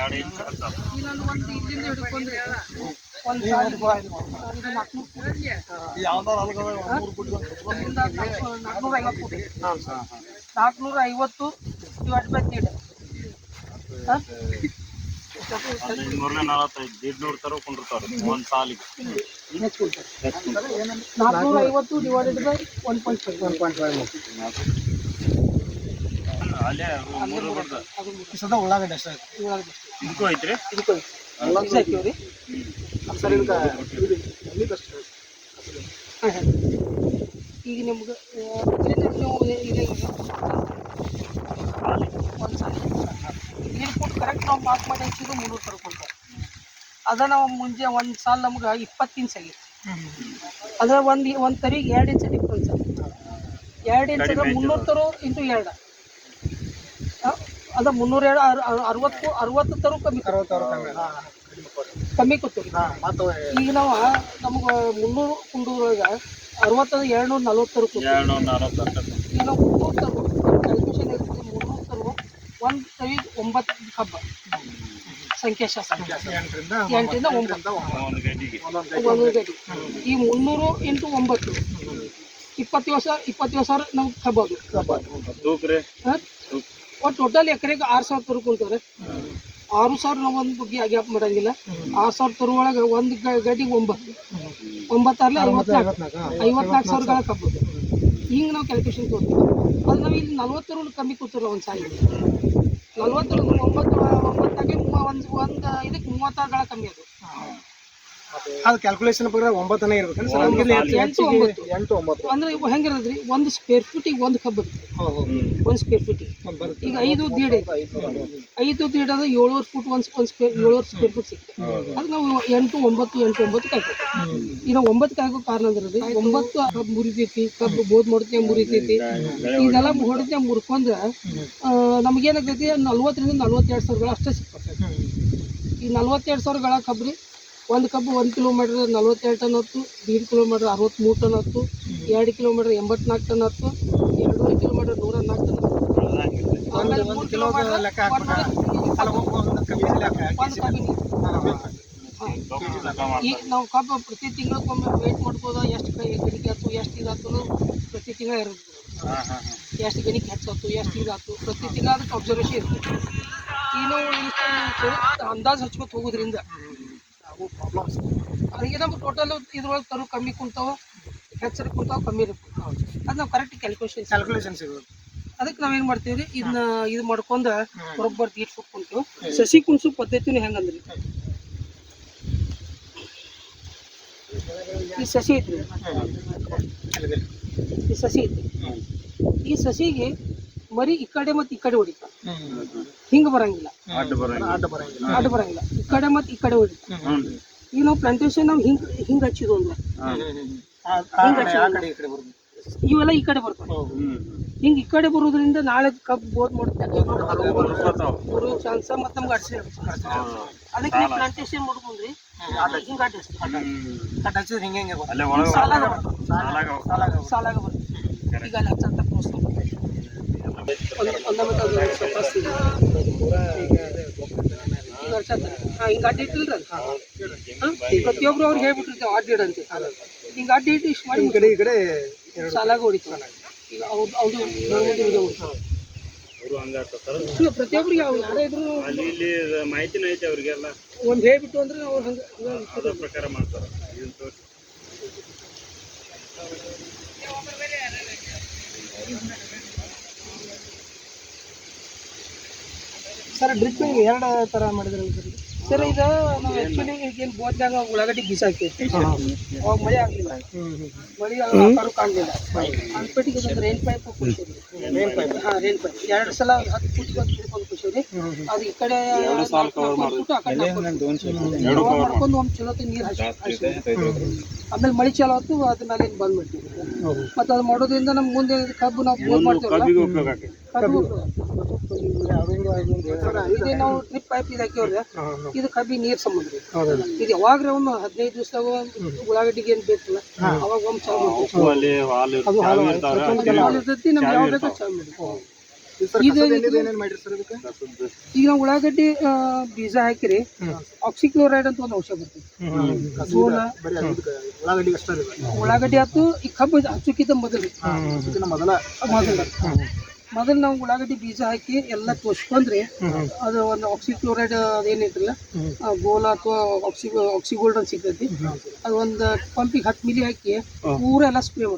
ಒಂದು ಇಲ್ಲಿಂದ ಹಿಡ್ಕೊಂಡ್ರೆ ಒಂದು ನಾಲ್ಕುನೂರು ನಾಲ್ಕುನೂರ ಐವತ್ತು ನಾಲ್ಕುನೂರ ಐವತ್ತು ಡಿವೈಡ್ ಬೈ ನಲವತ್ತೈದು ದೀಡ್ನೂರು ಕೊಂಡಿರ್ತಾರೆ ಒಂದ್ ಸಾಲಿಗೆ. ನಾಲ್ಕುನೂರ ಐವತ್ತು divided by one point five one point five ಅಲ್ಲೇ ಮೂರು ಸದ ಉಳ್ಳಾಗಡ್ಡೆ ಅಷ್ಟೇ ಆಯ್ತು ಇದಕ್ಕೂ ಐತ್ರಿ? ಇದಕ್ಕೆ ಹಾಕಿವ್ರಿ? ಸರ್ ಇದಕ್ಕೆ ಹಾಂ ಹಾಂ. ಈಗ ನಿಮ್ಗೆ ನೀವು ಒಂದು ಸಾಲ ನೀರು ಕೊಟ್ಟು ಕರೆಕ್ಟ್ ನಾವು ಮಾರ್ಕ್ ಮಾಡಿ ಹಚ್ಚಿದ್ರು ಮುನ್ನೂರು ಅದ ನಾವು ಮುಂಜೆ ಒಂದು ಸಾಲ ನಮ್ಗೆ ಇಪ್ಪತ್ತು ಇಂಚ್ ಆಗಿತ್ತು ಅದ್ರ ಒಂದು ಒಂದು ತರಿಗೆ ಎರಡು ಇಂಚ್ ಇಪ್ಪತ್ತು ಎರಡು ಇಂಚ್ ಮುನ್ನೂರು ತರು ಇಂಟು ಎರಡು. ಅದ ಮುನ್ನೂರ ಎರಡು ಅರ್- ಅರ್- ಅರವತ್ತು ಅರವತ್ತು ತರು ಕಮ್ಮಿ. ಅರವತ್ತು ಕಮ್ಮಿ ಕೊಟ್ಟು ಹಾಂ ಈಗ ನಾವು ನಮ್ಗೆ ಮುನ್ನೂರು ಕುಂಡೂರಾಗ ಅರವತ್ತದ ಎರಡ್ನೂರ ನಲ್ವತ್ತು ತರು ಈಗ ನಾವು ಮುನ್ನೂರು ತರು ಕ್ಯಾಲ್ಕುಲೇಷನ್ ಇರ್ತದೆ ಮುನ್ನೂರು ತರು ಒಂದು ತವಿ ಒಂಬತ್ತು ಹಬ್ಬ. ಸಂಖ್ಯಾಶಾಸ್ತ್ರ. ಎಂಟರಿಂದ ಒಂಬತ್ತು. ಒಂದು ಗಡ್ಡಿಗೆ ಒಂದು ಗಡಿ ಈ ಮುನ್ನೂರು ಎಂಟು ಒಂಬತ್ತು. ಇಪ್ಪತ್ತೇಳು ಸಾವಿರ ಇಪ್ಪತ್ತೇಳು ಸಾವಿರ ನಾವು ಕಬೋದು ತೂಕ್ರಿ ಒಟ್ಟು ಟೋಟಲ್ ಎಕರೆಗೆ ಆರು ಸಾವಿರ ತರು ಕುಂತಾರೆ ಆರು ಸಾವಿರ ನಾವು ಒಂದು ಗ್ಯಾಪ್ ಮಾಡಂಗಿಲ್ಲ. ಆರು ಸಾವಿರ ತರು ಒಳಗೆ ಒಂದು ಗಡಿಗೆ ಒಂಬತ್ತು. ಒಂಬತ್ತಾರಲೆ ಐವತ್ನಾಲ್ಕು. ಐವತ್ನಾಲ್ಕು ಐವತ್ನಾಲ್ಕು ಸಾವಿರಗಳ ಕಬ್ಬದು ಹಿಂಗೆ ನಾವು ಕ್ಯಾಲ್ಕುಲೇಷನ್ ತೋರ್ತೀವಿ. ಅದು ನಾವು ಇಲ್ಲಿ ನಲ್ವತ್ತರ ಕಮ್ಮಿ ಕೂತಿರೋ ಒಂದು ಸಾಲಿ ನಲ್ವತ್ತು ಒಂಬತ್ತು, ಒಂಬತ್ತಾಗೆ ಮೂವ- ಒಂದು ಒಂದು ಇದಕ್ಕೆ ಮೂವತ್ತಾರು ಗಳ ಕಮ್ಮಿ ಅದು. ಅದು ಕ್ಯಾಲ್ಕುಲೇಷನ್ ಪ್ರಕಾರ ಒಂಬತ್ತನೇ ಇರ್ಬೇಕಂದ್ರೆ ಸರ್ ಹೆಚ್ಚಿಗೆ ಒಂಬತ್ತು. ಎಂಟು ಒಂಬತ್ತು. ಅಂದ್ರೆ ಇವು ಹೆಂಗಿರೋದ್ರಿ ಒಂದು ಸ್ಕ್ವೇರ್ ಫೀಟಿಗೆ ಒಂದು ಕಬ್ಬು ಒಂದು ಸ್ಕ್ವೇರ್ ಫೀಟಿಗೆ ಈಗ ಐದು ದೀಡ್ ಐತೆ ಐದು ದೀಡ್ ಅದು ಏಳುವರೆ ಫುಟ್ ಒಂದು ಒಂದು ಸ್ಕ್ವೇರ್ ಏಳುವರೆ ಸ್ಕ್ವೇರ್ ಫೀಟ್ ಸಿಗ್ತದೆ ಅದು ನಾವು ಎಂಟು ಒಂಬತ್ತು ಎಂಟು ಒಂಬತ್ತು ಕಾಯ್ಬೇಕು ಈಗ ನಾವು ಒಂಬತ್ತು ಕಾಯ್ಕೋ ಕಾರಣ ಅಂದ್ರೆ ಒಂಬತ್ತು ಕಬ್ಬು ಮುರಿತೈತಿ ಕಬ್ಬು ಬೋದ್ ಮಾಡ್ತೇವೆ ಮುರಿತೈತಿ. ಇದೆಲ್ಲ ಹೊಡೆದ ಮುರ್ಕೊಂಡ್ರೆ ನಮಗೇನಾಗ್ತೈತಿ ನಲ್ವತ್ತರಿಂದ ನಲ್ವತ್ತೆರಡು ಸಾವಿರಗಳು ಅಷ್ಟೇ ಸಿಗ್ತದೆ. ಈ ನಲ್ವತ್ತೆರಡು ಸಾವಿರಗಳ ಕಬ್ರಿ ಒಂದು ಕಬ್ಬು ಒಂದು ಕಿಲೋಮೀಟ್ರ್ ನಲ್ವತ್ತೆರಡು ಟನ್ ಹೊತ್ತು ದೀಡ್ ಕಿಲೋಮೀಟ್ರ್ ಅರವತ್ತ್ಮೂರು ಟನ್ ಹತ್ತು ಎರಡು ಕಿಲೋಮೀಟ್ರ್ ಎಂಬತ್ನಾಲ್ಕು ಟನ್ ಹೊತ್ತು ಎರಡೂವರೆ ಕಿಲೋಮೀಟ್ರ್ ನೂರ ನಾಲ್ಕು ಟನ್ ಹೊತ್ತು. ಈಗ ನಾವು ಕಬ್ಬು ಪ್ರತಿ ತಿಂಗಳಕ್ಕೊಮ್ಮೆ ವೇಟ್ ಮಾಡ್ಬೋದು? ಎಷ್ಟು ಕೈ ಗಣಿಕೆ ಆಯ್ತು ಎಷ್ಟು ಇದಾಯ್ತು ಪ್ರತಿ ತಿಂಗಳ ಇರುತ್ತೆ. ಎಷ್ಟು ಗಣಿಕೆ ಹೆಚ್ಚಾಯ್ತು ಎಷ್ಟು ಇದಾಯ್ತು ಪ್ರತಿ ತಿಂಗಳ ಅದಕ್ಕೆ ಅಬ್ಸರ್ವೇಷನ್ ಇರುತ್ತೆ. ಈಗ ನಾವು ಅಂದಾಜು ಹಚ್ಕೊತ ಹೋಗೋದ್ರಿಂದ ಅವು ಪ್ರಾಬ್ಲಮ್ಸ್ ಅದಕ್ಕೆ ನಮ್ಗೆ ಟೋಟಲ್ ಇದ್ರೊಳಗೆ ತರು ಕಮ್ಮಿ ಕುಂತಾವೆ ಹೆಚ್ಚರು ಕುಂತಾವೆ ಕಮ್ಮಿ ಇರುತ್ತೆ ಅದು ನಾವು ಕರೆಕ್ಟ್ ಕ್ಯಾಲ್ಕುಲೇಷನ್ ಕ್ಯಾಲ್ಕುಲೇಷನ್ ಸಿಗೋದು. ಅದಕ್ಕೆ ನಾವೇನು ಮಾಡ್ತೀವಿ ರೀ ಇದನ್ನ ಇದು ಮಾಡ್ಕೊಂಡು ಬರೋಬ್ಬರ್ ದೀಟ್ ಕುಂತು ಸಸಿ ಕುಣಿಸೋ ಪದ್ಧತಿನೂ ಹೆಂಗಂದ್ರಿ? ಈ ಸಸಿ ಐತ್ರಿ. ಈ ಸಸಿ ಐತ್ರಿ. ಈ ಸಸಿಗೆ ಮರಿ ಈ ಕಡೆ ಮತ್ತು ಈ ಕಡೆ ಹೊಡಿತ ಹಿಂಗೆ ಬರಂಗಿಲ್ಲ. ಅಡ್ಡ ಬರಂಗಿಲ್ಲ. ಅಡ್ಡ ಬರಂಗಿಲ್ಲ. ಅಡ್ಡ ಬರಂಗಿಲ್ಲ. ಈ ಕಡೆ ಮತ್ತು ಈ ಕಡೆ ಹೋಗಿ. ಈಗ ನಾವು ಪ್ಲಾಂಟೇಶನ್ ನಾವು ಹಿಂಗ್ ಹಿಂಗ್ ಹಚ್ಚಿದ್ವು ಅಂದ್ರೆ. ಇವೆಲ್ಲ ಈ ಕಡೆ ಬರ್ತವೆ. ಹಿಂಗ್ ಈ ಕಡೆ ಬರೋದ್ರಿಂದ ನಾಳೆ ಕಬ್ಬು ಬೋರ್ ಮಾಡ್ತಾರೆ ಬರೋ ಚಾನ್ಸ ಮತ್ತು ನಮ್ಗೆ ಅಡ್ಸಿ ಅದಕ್ಕೆ ಪ್ಲಾಂಟೇಶನ್ ಮಾಡ್ಕೊಂಡ್ರಿ ಹಿಂಗೆ ಅಡ್ಡಿಸ್ತೀವಿ ಹಿಂಗೆ ಸಾಲಾಗ ಬರ್ತದೆ. ಸಾಲಾಗ ಸಾಲಾಗ ಬರ್ತವೆ ಈಗ ಅಲ್ಲಿ ಹಚ್ಚಂತ ಪೋಸ್ಟ್ ಒಂದ ಮಟ್ಟ ಅದು ಸ್ವಲ್ಪ ಹಸ್ತಿ ಇದೆ. ಹಿಂಗೆ ಅಡ್ಡಿ? ಹಾ? ಪ್ರತಿಯೊಬ್ರು ಅವ್ರಿಗೆ ಹೇಳ್ಬಿಟ್ಟಿರ್ತೇವೆ ಅಡ್ಡಿ ಇಡಂತೆ ಹಿಂಗೆ ಅಡ್ಡಿ ಇಟ್ಟು ಇಷ್ಟು ಮಾಡಿ ಕಡೆ ಈ ಕಡೆ ಸಾಲಾಗ ಹೊಡಿತಾರೆ ಈಗ ಅವ್ರು ಅವ್ರು ಗೌರ್ಮೆಂಟ್ ಇಲ್ಲ ಅವ್ರು ಯಾರೇ ಇದ್ರು ಇಲ್ಲಿ ಮಾಹಿತಿನ ಐತೆ ಅವ್ರಿಗೆಲ್ಲ ಒಂದು ಹೇಳ್ಬಿಟ್ಟು ಅಂದ್ರೆ ಅವ್ರು ಹಂಗ ಹಂಗೆ ಪ್ರಕಾರ ಮಾಡ್ತಾರೆ ಇದನ್ನ ಸರ್ ಡ್ರಿಪ್ಪಿಂಗ್ ಎರಡು ಥರ ಮಾಡಿದ್ರಲ್ಲ ಸರ್ ಸರ್ ಇದು ನಾವು ಆ್ಯಕ್ಚುಲಿ ಏನು ಬೋದ್ನಾಗ ಉಳ್ಳಾಗಡ್ಡಿ ಬೀಜ ಹಾಕ್ತೈತಿ ಅವಾಗ ಮಳೆ ಆಗಲಿಲ್ಲ. ಮಳೆ ಆಕಾರು ಕಾಣಲಿಲ್ಲ. ಅಂದ್ಬಿಟ್ಟಿಗೆ ಇದೊಂದು ರೈನ್ ಪೈಪ್ ಕೊಡ್ತೀವಿ ರೈನ್ ಪೈಪ್ ಹಾಂ ರೈನ್ ಪೈಪ್ ಎರಡು ಸಲ ಹತ್ತು ಫುಟ್ ಬಂದು ಹಿಡ್ಕೊಂಡು ಖುಷಿ ಅದು ಈ ಕಡೆ ಕೊಟ್ಬಿಟ್ಟು ಆ ಕಡೆ ಕವರ್ ಮಾಡ್ಕೊಂಡು ಒಂದು ಚಲೋತಿ ನೀರು ಹಚ್ಚಿ ಆಮೇಲೆ ಮಳೆ ಚಾಲು ಆಯ್ತು ಅದನ್ನೆಲ್ಲ ಹಿಂಗೆ ಬಂದ್ ಮಾಡ್ತೀವಿ ಮತ್ತು ಅದು ಮಾಡೋದ್ರಿಂದ ನಮ್ಗೆ ಮುಂದೆ ಕಬ್ಬು ನಾವು ಬೋರ್ ಮಾಡ್ತೀವಿ ಕಬ್ಬು ಇದೇ ನಾವು ಡ್ರಿಪ್ ಪೈಪ್ ಇದು ಹಾಕಿವ್ರೆ ಇದು ಕಬ್ಬಿ ನೀರು ಸಮುದ್ರ ಇದು ಯಾವಾಗ ಒಂದು ಹದಿನೈದು ದಿವಸದಾಗ ಉಳ್ಳಾಗಡ್ಡಿಗೆ ಏನ್ ಬೇಕಲ್ಲ ಅವಾಗ ಒಂದು ಚಾಲು ಮಾಡ್ತೀವಿ. ಹಾಲು ಇರ್ತೈತಿ ನಮ್ಗೆ ಯಾವ ಬೇಕು ಚಾಲು ಮಾಡಿ ಇದು ಏನೇನು ಮಾಡಿರಿ ಸರ್ ಈಗ ನಾವು ಉಳ್ಳಾಗಡ್ಡಿ ಬೀಜ ಹಾಕಿರಿ ಆಕ್ಸಿಕ್ಲೋರೈಡ್ ಅಂತ ಒಂದು ಔಷಧ ಬರ್ತೈತಿ ಅದಕ್ಕೆ ಉಳ್ಳಾಗಡ್ಡಿ ಅಷ್ಟೇ ರೀ ಉಳ್ಳಾಗಡ್ಡಿ ಆತು ಈ ಕಬ್ಬು ಹಚ್ಚಕ್ಕಿಂತ ಮೊದಲು. ಇದನ್ನ ಮೊದಲ. ಮೊದಲು. ಮೊದಲು ನಾವು ಉಳ್ಳಾಗಡ್ಡಿ ಬೀಜ ಹಾಕಿ ಎಲ್ಲ ತೋರ್ಸ್ಕೊಂಡ್ರೆ ಅದು ಒಂದು ಆಕ್ಸಿಕ್ಲೋರೈಡ್ ಅದೇನೈತ್ರಲ್ಲ ಗೋಲ ಅಥವಾ ಆಕ್ಸಿ ಆಕ್ಸಿಗೋಲ್ಡ್ ಅಂತ ಸಿಗ್ತೈತಿ. ಅದು ಒಂದು ಪಂಪಿಗೆ ಹತ್ತು ಮಿಲಿ ಹಾಕಿ ಪೂರ ಎಲ್ಲ ಸ್ಪ್ರೇ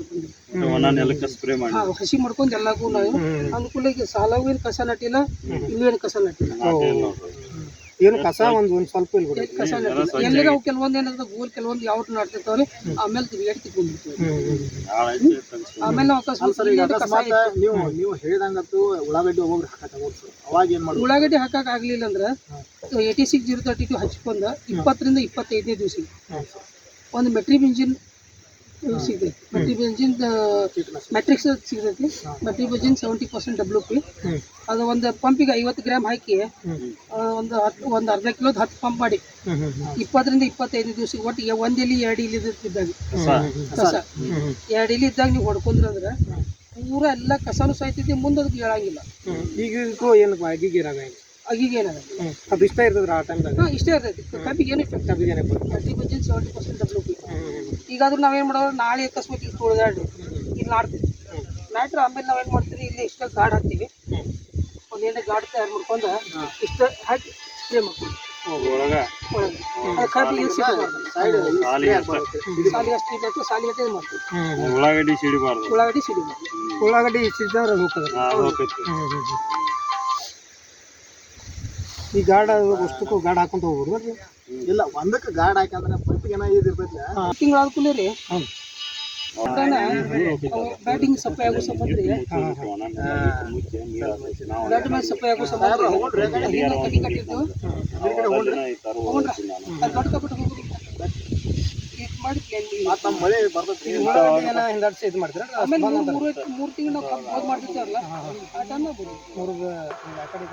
ನೆಲಕ್ಕೆ ಸ್ಪ್ರೇ ಮಾಡಿ ಹಸಿ ಮಾಡ್ಕೊಂಡು ಎಲ್ಲಕ್ಕೂ ನಾವು ಅನುಕೂಲ ಈಗ ಸಾಲವು ಏನು ಕಸ ನಟ್ಟಿಲ್ಲ ಇಲ್ಲೂ ಏನು ಕಸ ನಟ್ಟಿಲ್ಲ ಏನು ಕಸ ಒಂದು ಒಂದು ಸ್ವಲ್ಪ ಇಲ್ಲಿ ಬಿಡಿ. ಕಸ ಎಲ್ಲರ ಅವು ಕೆಲವೊಂದು ಏನಾದ್ರೆ ಗೋಲ್ ಕೆಲವೊಂದು ಯಾವ ನಾಡ್ತಿರ್ತಾವ್ರಿ ಆಮೇಲೆ ತಿರುಗಾಡಿ ಕಿತ್ಕೊಂಡ್ಬಿಡ್ತೀವಿ ಆಮೇಲೆ ನಾವು ಅಕಸ್ಮಾತ್ ನೀವು ನೀವು ಹೇಳಿದಂಗತ್ತು ಉಳ್ಳಾಗಡ್ಡಿ ಒಬ್ಬೊಬ್ರು ಹಾಕತ್ತಾಗ ಸರ್. ಅವಾಗ ಏನು ಮಾಡೋದು ಉಳ್ಳಾಗಡ್ಡಿ ಹಾಕಕ್ ಆಗ್ಲಿಲ್ಲ ಅಂದ್ರೆ eighty six zero thirty two ಹಚ್ಕೊಂಡ ಇಪ್ಪತ್ತರಿಂದ ಇಪ್ಪತ್ತೈದನೇ ದಿವಸ ಒಂದು ಮೆಟ್ರಿಬಿಂಜಿನ್ ಸಿಗ್ತೈತಿ. ಮೆಟ್ರಿಬಿಂಜಿನ್ ಮೆಟ್ರಿಕ್ಸ್ ಸಿಗ್ತೈತಿ. Metribuzin seventy percent W P ಅದು ಒಂದು ಪಂಪಿಗೆ ಐವತ್ತು ಗ್ರಾಮ್ ಹಾಕಿ ಒಂದು ಹತ್ತು ಒಂದು ಅರ್ಧ ಕಿಲೋದ ಹತ್ತು ಪಂಪ್ ಮಾಡಿ. ಇಪ್ಪತ್ತರಿಂದ ಇಪ್ಪತ್ತೈದು ದಿವಸ ಒಟ್ಟಿಗೆ ಒಂದ್ ಎಲಿ ಎರಡು ಇಲಿ ಇದ್ದಾಗ. ಕಸ. ಎರಡು ಇಲಿ ಇದ್ದಾಗ ನೀವು ಹೊಡ್ಕೊಂಡ್ರಿ ಅಂದ್ರೆ ಪೂರ ಎಲ್ಲ ಕಸನು ಸಾಯ್ತೈತಿ ಮುಂದೆ ಅದಕ್ಕೆ ಹೇಳಂಗಿಲ್ಲ ಈಗ ಏನು ಈಗ ಅಗಿಗೆ ಏನಾಗಲ್ಲ ಅದು ಇಷ್ಟ ಇರ್ತದ್ರ ಆ ಟೈಮ್ದಾಗ ಹಾಂ ಇಷ್ಟೇ ಇರ್ತೈತಿ. ಕಬ್ಬಿಗೆ ಏನು ಇಫೆಕ್ಟ್ ಕಬ್ಬಿಗೆ ಏನಕ್ಕೆ thirty percent seventy percent W P ಈಗಾದ್ರೂ ನಾವೇನು ಮಾಡೋದು ನಾಳೆ ಅಕಸ್ಮಾತ್ ಈಗ ತುಳಿದಾಡ್ರಿ. ಇಲ್ಲಿ ನಾಡ್ತೀವಿ. ನಾಟ್ರೆ ಆಮೇಲೆ ನಾವೇನು ಮಾಡ್ತೀವಿ ಇಲ್ಲಿ ಇಷ್ಟ ಗಾಡ್ ಹಾಕ್ತೀವಿ. ಒಂದು ಎಣ್ಣೆ ಗಾಡ್ ತಯಾರು ಮಾಡ್ಕೊಂಡು ಇಷ್ಟ ಹಾಕಿ ಸ್ಪ್ರೇ ಮಾಡ್ತೀವಿ. ಒಳಗ? ಉಳ್ಳಾಗಡ್ಡಿ ಸಿಡಿಬಾರ್ದು. ಉಳ್ಳಾಗಡ್ಡಿ ಸಿಡಿಬಾರ್ದು. ಉಳ್ಳಾಗಡ್ಡಿ ಹೋಗ್ತದೆ. ಹೋಗ್ತೈತಿ. ಈ ಗಾರ್ಡ್ ಅಷ್ಟಕ್ಕೂ ಗಾರ್ಡ್ ಹಾಕೊಂಡ್ ಹೋಗ್ಬೋದು ಬರ್ರಿ ಇಲ್ಲ ಒಂದಕ್ಕೆ ಗಾಡ್ ಹಾಕಂದ್ರೆ ಪಟ್ಟಿಗೆ ಏನೋ ಇದು ಇರ್ತೈತಿ ತಿಂಗಳ ಕೂಲಿ ರೀ ಹ್ಮ್. ಬ್ಯಾಟಿಂಗ್ ಸಪ್ಲೈ ಆಗೋ ಸಂಬಂಧ. ಬ್ಯಾಟ್ ಸಪ್ಲೈ ಆಗೋ ಸಂಬಂಧ. ಕಟ್ಟಿ ಕಟ್ಟಿದ್ದು. ಅದು ಇದು ಮಾಡಿ ಪ್ಲಾನ್ ಮತ್ತ ನಮ್ಮ ಮಳೆ ಬರ್ತೈತಿ ಹಿಂದಾಡ್ಸಿ ಇದು ಮಾಡ್ತೀರಾ? ಆಮೇಲೆ ಮೂರು ಮೂರು ತಿಂಗಳು ನಾವು ಕಬ್ಬು ಮಾಡ್ತಿರ್ತಾರಲ್ಲ ಆ ಟೈಮ್ ಮೂರು ಆ ಕಡೆ.